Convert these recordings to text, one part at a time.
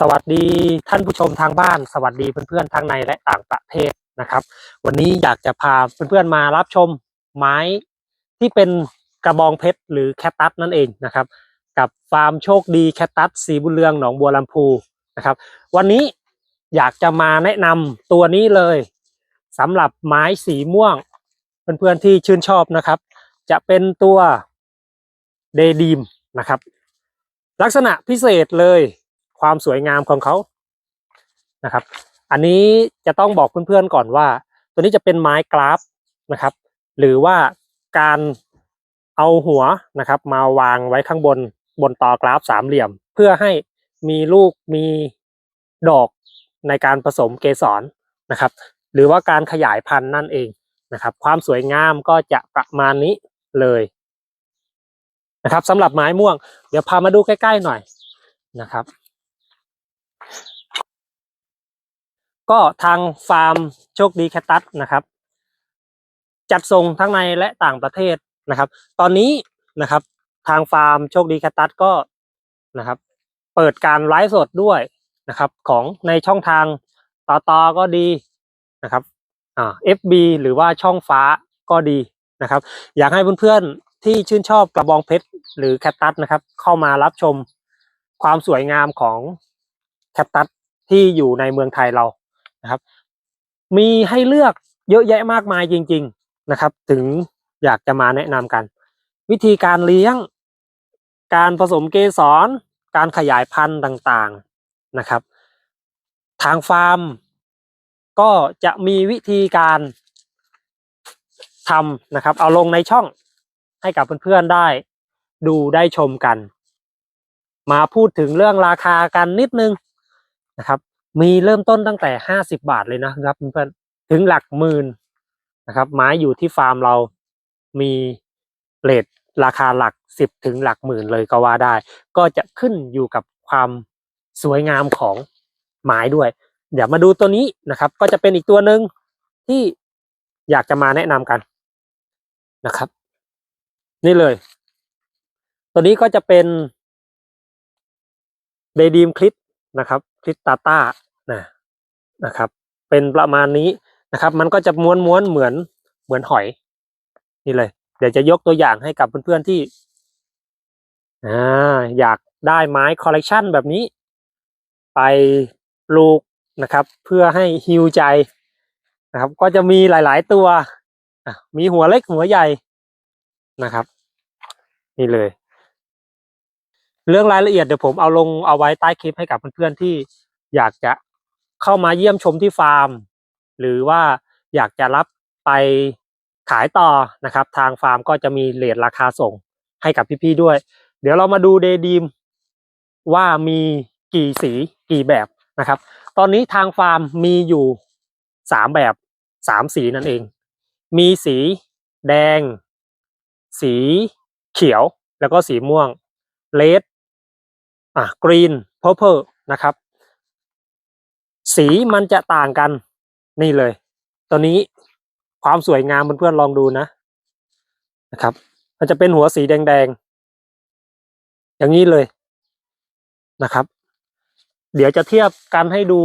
สวัสดีท่านผู้ชมทางบ้าน สวัสดีเพื่อนๆทั้งในและต่างประเทศนะครับ วันนี้อยากจะพาเพื่อนๆมารับชมไม้ที่เป็นกระบองเพชรหรือแคตตัสนั่นเองนะครับ กับฟาร์มโชคดีแคตตัสสีบุญเรืองหนองบัวลำพูนะครับ วันนี้อยากจะมาแนะนำตัวนี้เลยสำหรับไม้สีม่วง เพื่อนๆที่ชื่นชอบนะครับ จะเป็นตัวเดดีมนะครับ ลักษณะพิเศษเลย ความสวยงามของเขานะครับ อันนี้จะต้องบอกเพื่อนๆก่อนว่า ตัวนี้จะเป็นไม้กราฟนะครับ หรือว่าการเอาหัวนะครับ มาวางไว้ข้างบนบนต่อกราฟสามเหลี่ยม เพื่อให้มีลูกมีดอกในการผสมเกสรนะครับ หรือว่าการขยายพันธุ์นั่นเองนะครับ ความสวยงามก็จะประมาณนี้เลยนะครับสำหรับไม้ม่วง เดี๋ยวพามาดูใกล้ๆหน่อยนะครับ ก็ทางฟาร์มโชคดีแคตตัสนะครับ จัดส่งทั้งในและต่างประเทศนะครับ ตอนนี้นะครับ ทางฟาร์มโชคดีแคตตัสก็นะครับ เปิดการไลฟ์สดด้วยนะครับ ของในช่องทางต่อตอก็ดีนะครับอ่า FB หรือว่าช่องฟ้าก็ดีนะครับ อยากให้เพื่อนๆที่ชื่นชอบกระบองเพชรหรือแคตตัสนะครับ เข้ามารับชมความสวยงามของแคตตัสที่อยู่ในเมืองไทยเรา นะครับ มีให้เลือกเยอะแยะมากมายจริง ๆนะครับ ถึงอยากจะมาแนะนำกัน วิธีการเลี้ยง การผสมเกสร การขยายพันธุ์ต่างๆนะครับ ทางฟาร์ม ก็จะมีวิธีการทำนะครับ เอาลงในช่องให้กับเพื่อนๆได้ดูได้ชมกัน มาพูดถึงเรื่องราคากันนิดนึงนะครับ มีเริ่มต้นตั้งแต่ห้าสิบาทเลยนะครับเพื่อนๆถึงหลักหมื่นนะครับ ไม้อยู่ที่ฟาร์มเรามีเรทราคาหลักสิบถึงหลักหมื่นเลยก็ว่าได้ ก็จะขึ้นอยู่กับความสวยงามของไม้ด้วย เดี๋ยวมาดูตัวนี้นะครับ ก็จะเป็นอีกตัวหนึ่งที่อยากจะมาแนะนำกันนะครับ นี่เลย ตัวนี้ก็จะเป็นเดดีมคลิปนะครับคลิปตาต้า นะนะครับ เป็นประมาณนี้นะครับ มันก็จะม้วนม้วนเหมือนเหมือนหอย นี่เลย เดี๋ยวจะยกตัวอย่างให้กับเพื่อนๆที่อ่าอยากได้ไม้คอลเลกชันแบบนี้ ไปปลูกนะครับ เพื่อให้ฮิวใจนะครับ ก็จะมีหลายๆตัวมีหัวเล็กหัวใหญ่นะครับ นี่เลย เรื่องรายละเอียดเดี๋ยวผมเอาลงเอาไว้ใต้คลิปให้กับเพื่อนๆที่อยากจะ เข้ามาเยี่ยมชมที่ฟาร์ม หรือว่าอยากจะรับไปขายต่อนะครับ ทางฟาร์มก็จะมีเลทราคาส่งให้กับพี่ๆด้วย เดี๋ยวเรามาดูเดดีมว่ามีกี่สีกี่แบบนะครับ ตอนนี้ทางฟาร์มมีอยู่สามแบบสามสีนั่นเอง มีสีแดง สีเขียวแล้วก็สีม่วงเลดอะกรีนเพอร์เพลนะครับ สีมันจะต่างกันนี่เลย ตัวนี้ความสวยงามเพื่อนๆลองดูนะนะครับ มันจะเป็นหัวสีแดงๆ อย่างนี้เลยนะครับ เดี๋ยวจะเทียบกันให้ดู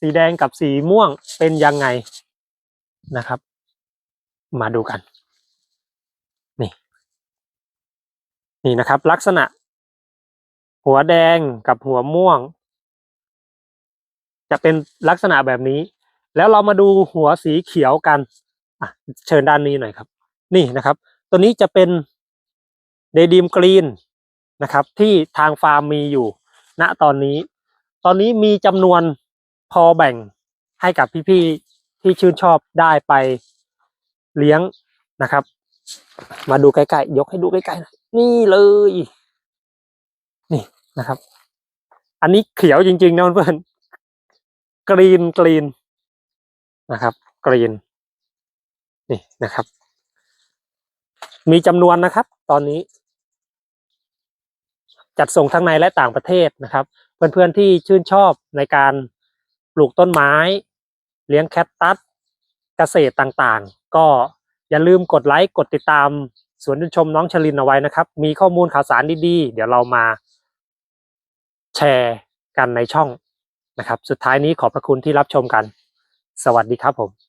สีแดงกับสีม่วงเป็นยังไงนะครับ มาดูกัน นี่ นี่นะครับ ลักษณะ หัวแดงกับหัวม่วง จะเป็นลักษณะแบบนี้ แล้วเรามาดูหัวสีเขียวกันอะเชิญด้านนี้หน่อยครับ นี่นะครับ ตัวนี้จะเป็นเดดีมกรีนนะครับ ที่ทางฟาร์มมีอยู่ ณตอนนี้ ตอนนี้มีจำนวนพอแบ่งให้กับพี่ๆที่ชื่นชอบได้ไปเลี้ยงนะครับ มาดูใกล้ๆยกให้ดูใกล้ๆหน่อยนี่เลย นี่นะครับ อันนี้เขียวจริงๆนะเพื่อน กรีนกรีนนะครับกรีนนี่นะครับ มีจำนวนนะครับ ตอนนี้ จัดส่งทั้งในและต่างประเทศนะครับ เพื่อนๆที่ชื่นชอบในการปลูกต้นไม้ เลี้ยงแคตตัสเกษตรต่างๆ ก็อย่าลืมกดไลค์กดติดตามสวนชมน้องชลินเอาไว้นะครับ มีข้อมูลข่าวสารดีๆ เดี๋ยวเรามาแชร์กันในช่อง นะครับ สุดท้ายนี้ขอบพระคุณที่รับชมกัน สวัสดีครับผม